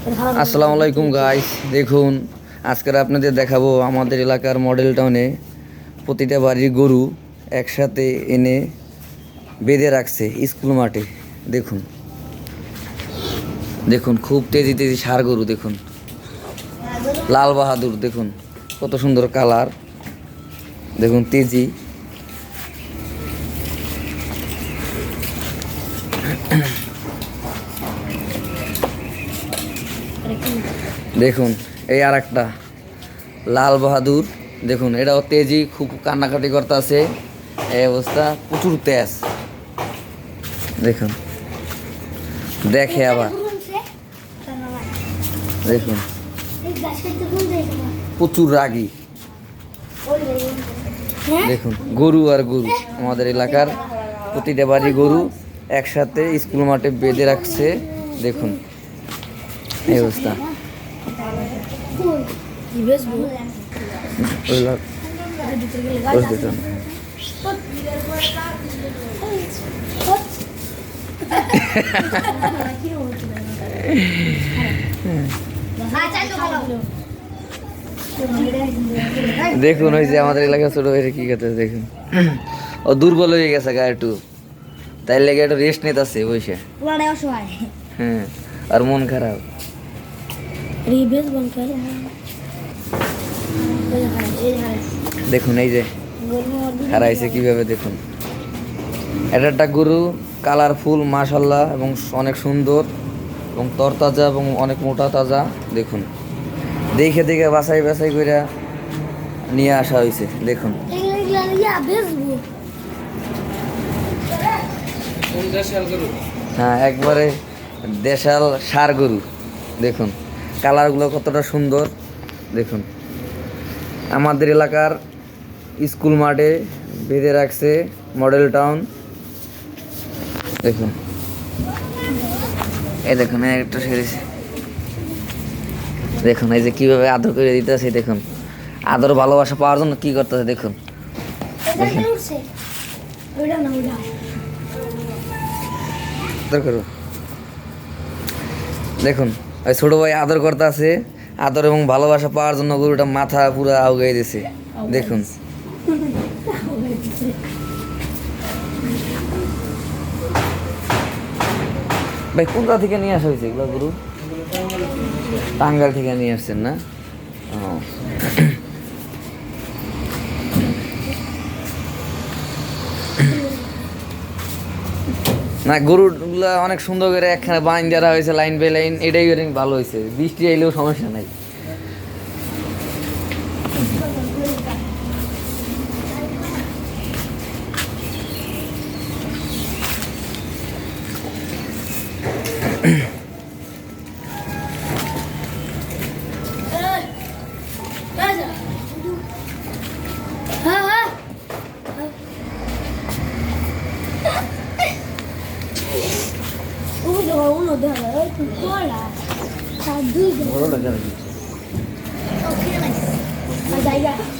আসসালামু আলাইকুম গাইস দেখুন, আজকের আপনাদের দেখাবো আমাদের এলাকার মডেল টাউনে প্রতিটা বাড়ির গরু একসাথে এনে বেঁধে রাখছে স্কুল মাঠে। দেখুন। দেখুন, খুব তেজি তেজি সার গরু, দেখুন। লাল বাহাদুর, দেখুন। কত সুন্দর কালার। দেখুন, তেজি। দেখুন, এই আর একটা লাল বাহাদুর, দেখুন, এটাও তেজি, খুব কান্নাকাটি করতে আছে এই অবস্থা, প্রচুর তেজ। দেখুন, দেখে আবার। দেখুন, প্রচুর রাগী। দেখুন, গরু আর গরু, আমাদের এলাকার প্রতিটা বাড়ি গরু একসাথে স্কুল মাঠে বেঁধে রাখছে। দেখুন এই অবস্থা। দেখুন ওই যে আমাদের এলাকার ছোট ভাইরে কি করতেছে দেখুন। ও দুর্বল হয়ে গেছে গা একটু। তাই লেগে একটু রেস্ট নিতেছে বসে। হ্যাঁ আর মন খারাপ। দেখুন, এই যে হারাইছে কীভাবে দেখুন। এটা একটা গরু, কালারফুল, মাশাল্লাহ, এবং অনেক সুন্দর, এবং তরতাজা, এবং অনেক মোটা তাজা, দেখুন। দেখে দেখে বাছাই বাছাই করে নিয়ে আসা হয়েছে দেখুন। হ্যাঁ একবারে দেশাল সার গরু, দেখুন। কালারগুলো কতটা সুন্দর, দেখুন। আমাদের এলাকার স্কুল মাঠে বেঁধে রাখছে মডেল টাউন। দেখুন। এই দেখুন একটা সেরেছে দেখুন, এই যে কীভাবে আদর করে দিতেছে, দেখুন। আদর, ভালোবাসা পাওয়ার জন্য কী করতেছে, দেখুন। দেখুন। ওই ছোট ভাই আদর করতে আছে। আদর এবং ভালোবাসা পাওয়ার জন্য গরুটা মাথা পুরো আউগাই দিছে। দেখুন। ভাই কোনটা থেকে নিয়ে আসা হয়েছে এগুলো গরু? টাঙ্গাল থেকে নিয়ে আসছেন না? ও। না, গরুগুলা অনেক সুন্দর করে একখানে বাইন দেওয়া হয়েছে, লাইন বাই লাইন, এটাই অনেক ভালো হয়েছে। বৃষ্টি এলেও সমস্যা নাই। uno della è piccola sta due non